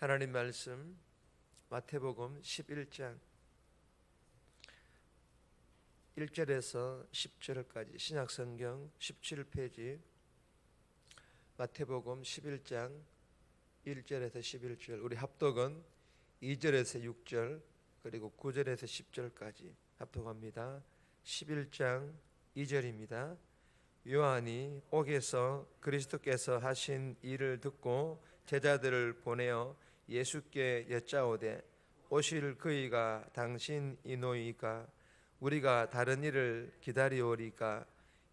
하나님 말씀 마태복음 11장 1절에서 10절까지 신약성경 17페이지 마태복음 11장 1절에서 11절 우리 합독은 2절에서 6절 그리고 9절에서 10절까지 합독합니다. 11장 2절입니다. 요한이 옥에서 그리스도께서 하신 일을 듣고 제자들을 보내어 예수께 여짜오되 오실 그이가 당신 이노이까? 우리가 다른 일을 기다리오리까?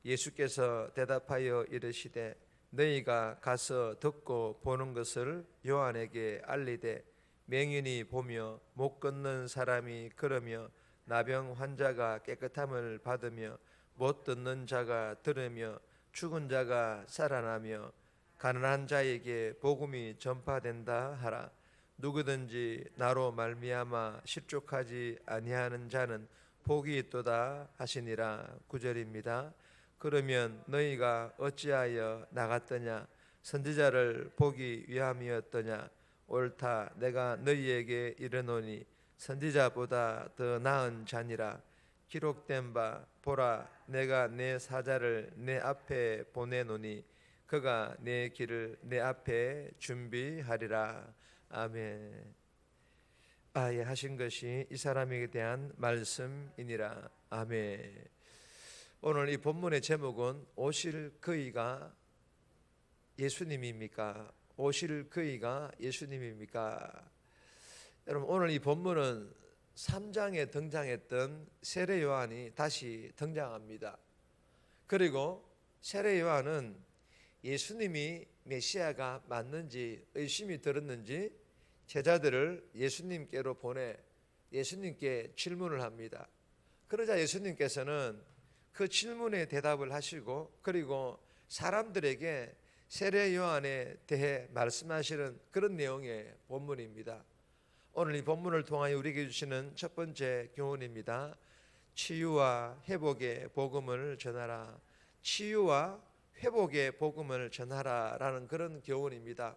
예수께서 대답하여 이르시되 너희가 가서 듣고 보는 것을 요한에게 알리되 맹인이 보며 못 걷는 사람이 걸으며 나병 환자가 깨끗함을 받으며 못 듣는 자가 들으며 죽은 자가 살아나며 가난한 자에게 복음이 전파된다 하라 누구든지 나로 말미암아 실족하지 아니하는 자는 복이 있도다 하시니라 구절입니다. 그러면 너희가 어찌하여 나갔더냐? 선지자를 보기 위함이었더냐? 옳다 내가 너희에게 이르노니 선지자보다 더 나은 자니라. 기록된 바 보라 내가 내 사자를 내 앞에 보내노니 그가 내 길을 내 앞에 준비하리라 아멘. 아예 하신 것이 이 사람에게 대한 말씀이니라. 아멘. 오늘 이 본문의 제목은 오실 그이가 예수님입니까? 오실 그이가 예수님입니까? 여러분 오늘 이 본문은 3장에 등장했던 세례 요한이 다시 등장합니다. 그리고 세례 요한은 예수님이 메시아가 맞는지 의심이 들었는지 제자들을 예수님께로 보내 예수님께 질문을 합니다. 그러자 예수님께서는 그 질문에 대답을 하시고 그리고 사람들에게 세례 요한에 대해 말씀하시는 그런 내용의 본문입니다. 오늘 이 본문을 통하여 우리에게 주시는 첫 번째 교훈입니다. 치유와 회복의 복음을 전하라. 치유와 회복의 복음을 전하라라는 그런 교훈입니다.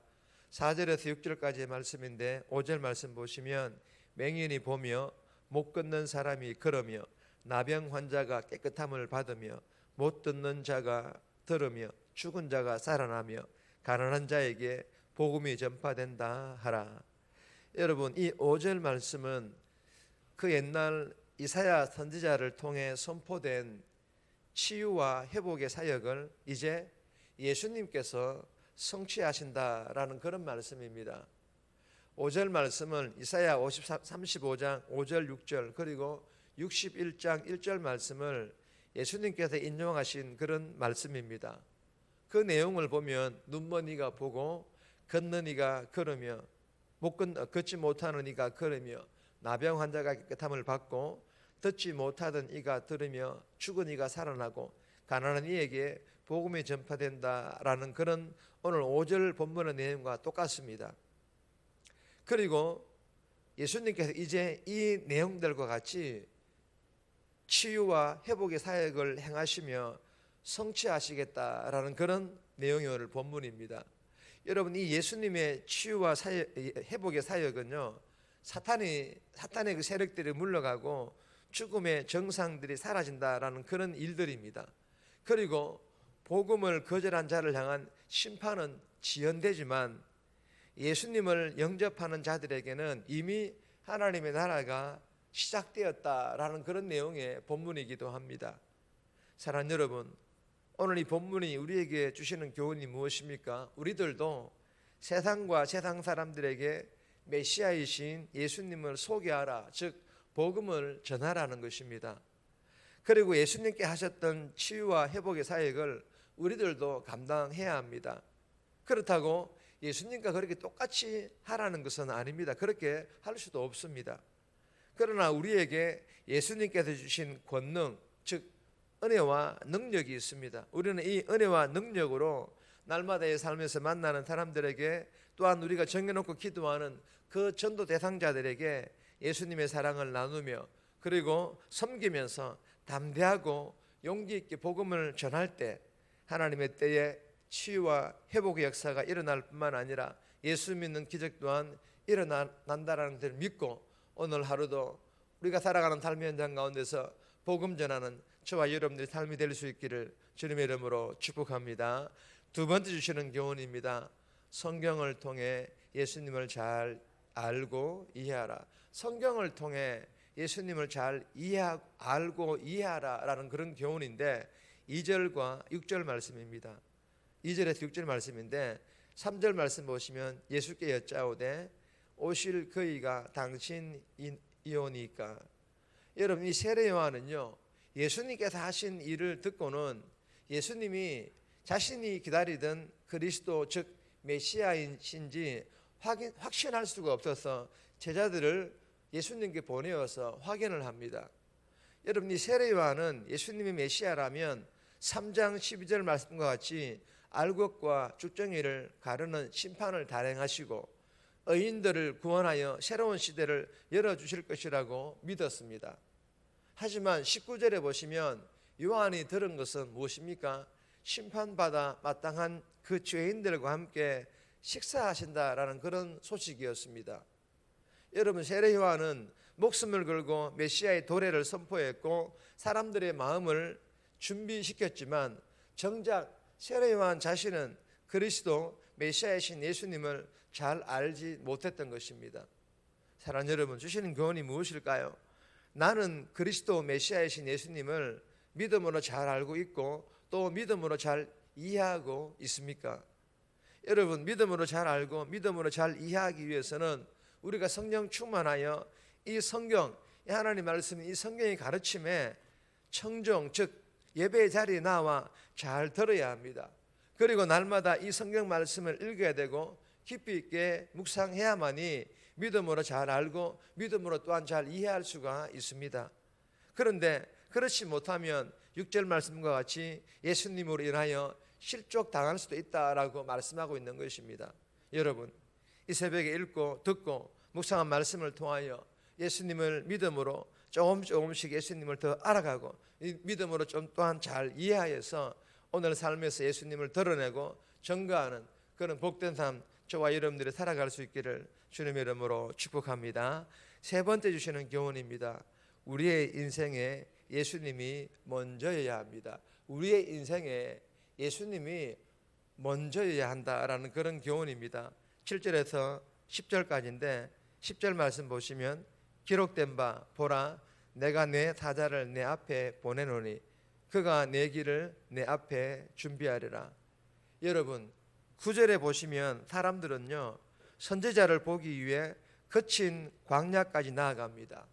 4절에서 6절까지의 말씀인데 5절 말씀 보시면 맹인이 보며 못 걷는 사람이 걸으며 나병 환자가 깨끗함을 받으며 못 듣는 자가 들으며 죽은 자가 살아나며 가난한 자에게 복음이 전파된다 하라. 여러분 이 5절 말씀은 그 옛날 이사야 선지자를 통해 선포된 치유와 회복의 사역을 이제 예수님께서 성취하신다라는 그런 말씀입니다. 5절 말씀은 이사야 53, 35장 5절 6절 그리고 61장 1절 말씀을 예수님께서 인용하신 그런 말씀입니다. 그 내용을 보면 눈먼 이가 보고 걷는 이가 걸으며 못 걷지 못하는 이가 걸으며 나병 환자가 깨끗함을 받고 듣지 못하던 이가 들으며 죽은 이가 살아나고 가난한 이에게 복음이 전파된다라는 그런 오늘 5절 본문의 내용과 똑같습니다. 그리고 예수님께서 이제 이 내용들과 같이 치유와 회복의 사역을 행하시며 성취하시겠다라는 그런 내용이 오늘 본문입니다. 여러분 이 예수님의 치유와 사역, 회복의 사역은요 사탄이 사탄의 그 세력들이 물러가고 죽음의 정상들이 사라진다라는 그런 일들입니다. 그리고 복음을 거절한 자를 향한 심판은 지연되지만 예수님을 영접하는 자들에게는 이미 하나님의 나라가 시작되었다라는 그런 내용의 본문이기도 합니다. 사랑 여러분, 오늘 이 본문이 우리에게 주시는 교훈이 무엇입니까? 우리들도 세상과 세상 사람들에게 메시아이신 예수님을 소개하라, 즉 복음을 전하라는 것입니다. 그리고 예수님께 하셨던 치유와 회복의 사역을 우리들도 감당해야 합니다. 그렇다고 예수님과 그렇게 똑같이 하라는 것은 아닙니다. 그렇게 할 수도 없습니다. 그러나 우리에게 예수님께서 주신 권능, 즉 은혜와 능력이 있습니다. 우리는 이 은혜와 능력으로 날마다의 삶에서 만나는 사람들에게 또한 우리가 정해놓고 기도하는 그 전도 대상자들에게 예수님의 사랑을 나누며 그리고 섬기면서 담대하고 용기 있게 복음을 전할 때 하나님의 때에 치유와 회복의 역사가 일어날 뿐만 아니라 예수 믿는 기적 또한 일어난다라는 것을 믿고 오늘 하루도 우리가 살아가는 삶의 현장 가운데서 복음 전하는 저와 여러분들의 삶이 될 수 있기를 주님의 이름으로 축복합니다. 두 번째 주시는 교훈입니다. 성경을 통해 예수님을 잘 알고 이해하라. 성경을 통해 예수님을 잘 이해 알고 이해하라라는 그런 교훈인데 2절과 6절 말씀입니다. 2절에서 6절 말씀인데 3절 말씀 보시면 예수께 여짜오되 오실 그이가 당신이오니까 여러분 이 세례 요한은요 예수님께서 하신 일을 듣고는 예수님이 자신이 기다리던 그리스도 즉 메시아이신지 확인, 확신할 수가 없어서 제자들을 예수님께 보내어서 확인을 합니다. 여러분 이 세례 요한은 예수님이 메시아라면 3장 12절 말씀과 같이 알곡과 쭉정이를 가르는 심판을 단행하시고 의인들을 구원하여 새로운 시대를 열어 주실 것이라고 믿었습니다. 하지만 19절에 보시면 요한이 들은 것은 무엇입니까? 심판받아 마땅한 그 죄인들과 함께 식사하신다라는 그런 소식이었습니다. 여러분 세례 요한은 목숨을 걸고 메시아의 도래를 선포했고 사람들의 마음을 준비시켰지만 정작 세례 요한 자신은 그리스도 메시아이신 예수님을 잘 알지 못했던 것입니다. 사랑하는 여러분 주시는 교훈이 무엇일까요? 나는 그리스도 메시아이신 예수님을 믿음으로 잘 알고 있고 또 믿음으로 잘 이해하고 있습니까? 여러분 믿음으로 잘 알고 믿음으로 잘 이해하기 위해서는 우리가 성령 충만하여 이 성경 이 하나님 말씀 이 성경의 가르침에 청정 즉 예배 자리에 나와 잘 들어야 합니다. 그리고 날마다 이 성경 말씀을 읽어야 되고 깊이 있게 묵상해야만이 믿음으로 잘 알고 믿음으로 또한 잘 이해할 수가 있습니다. 그런데 그렇지 못하면 6절 말씀과 같이 예수님으로 인하여 실족 당할 수도 있다라고 말씀하고 있는 것입니다. 여러분, 이 새벽에 읽고 듣고 묵상한 말씀을 통하여 예수님을 믿음으로 조금 조금씩 예수님을 더 알아가고 이 믿음으로 좀 또한 잘 이해하여서 오늘 삶에서 예수님을 드러내고 증거하는 그런 복된 삶 저와 여러분들이 살아갈 수 있기를 주님의 이름으로 축복합니다. 세 번째 주시는 교훈입니다. 우리의 인생에 예수님이 먼저여야 합니다. 우리의 인생에 예수님이 먼저여야 한다라는 그런 교훈입니다. 7절에서 10절까지인데 10절 말씀 보시면 기록된 바 보라 내가 내 사자를 내 앞에 보내노니 그가 내 길을 내 앞에 준비하리라. 여러분 9절에 보시면 사람들은요 선제자를 보기 위해 거친 광야까지 나아갑니다.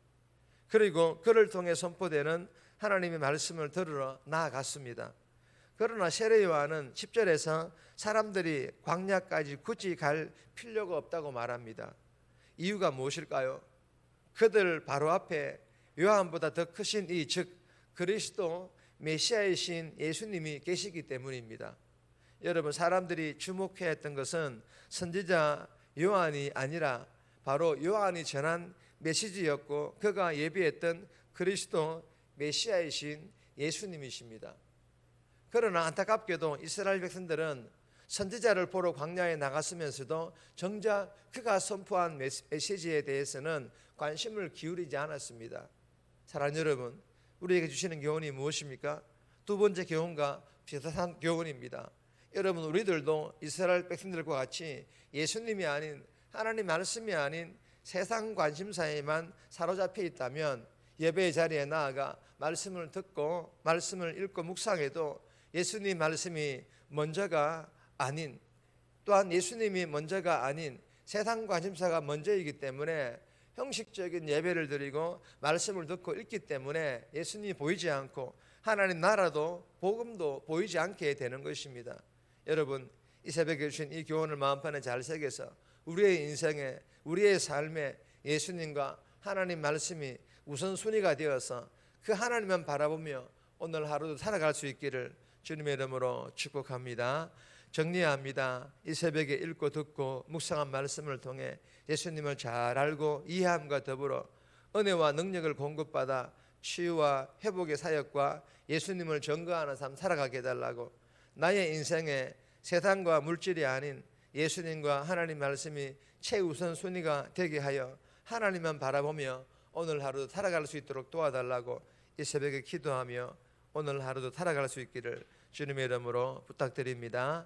그리고 그를 통해 선포되는 하나님의 말씀을 들으러 나아갔습니다. 그러나 세례 요한은 10절에서 사람들이 광야까지 굳이 갈 필요가 없다고 말합니다. 이유가 무엇일까요? 그들 바로 앞에 요한보다 더 크신 이 즉 그리스도 메시아이신 예수님이 계시기 때문입니다. 여러분 사람들이 주목해야 했던 것은 선지자 요한이 아니라 바로 요한이 전한 메시지였고 그가 예비했던 그리스도 메시아이신 예수님이십니다. 그러나 안타깝게도 이스라엘 백성들은 선지자를 보러 광야에 나갔으면서도 정작 그가 선포한 메시지에 대해서는 관심을 기울이지 않았습니다. 사랑하는 여러분, 우리에게 주시는 교훈이 무엇입니까? 두 번째 교훈과 비슷한 교훈입니다. 여러분, 우리들도 이스라엘 백성들과 같이 예수님이 아닌 하나님 말씀이 아닌 세상 관심사에만 사로잡혀 있다면 예배의 자리에 나아가 말씀을 듣고 말씀을 읽고 묵상해도 예수님 말씀이 먼저가 아닌 또한 예수님이 먼저가 아닌 세상 관심사가 먼저이기 때문에 형식적인 예배를 드리고 말씀을 듣고 읽기 때문에 예수님이 보이지 않고 하나님 나라도 복음도 보이지 않게 되는 것입니다. 여러분 이 새벽에 주신 이 교훈을 마음판에 잘 새겨서 우리의 인생에 우리의 삶에 예수님과 하나님 말씀이 우선순위가 되어서 그 하나님만 바라보며 오늘 하루도 살아갈 수 있기를 주님의 이름으로 축복합니다. 정리해야 합니다. 이 새벽에 읽고 듣고 묵상한 말씀을 통해 예수님을 잘 알고 이해함과 더불어 은혜와 능력을 공급받아 치유와 회복의 사역과 예수님을 전거하는 삶 살아가게 해달라고 나의 인생에 세상과 물질이 아닌 예수님과 하나님 말씀이 최우선 순위가 되게 하여 하나님만 바라보며 오늘 하루도 살아갈 수 있도록 도와달라고 이 새벽에 기도하며 오늘 하루도 살아갈 수 있기를 주님의 이름으로 부탁드립니다.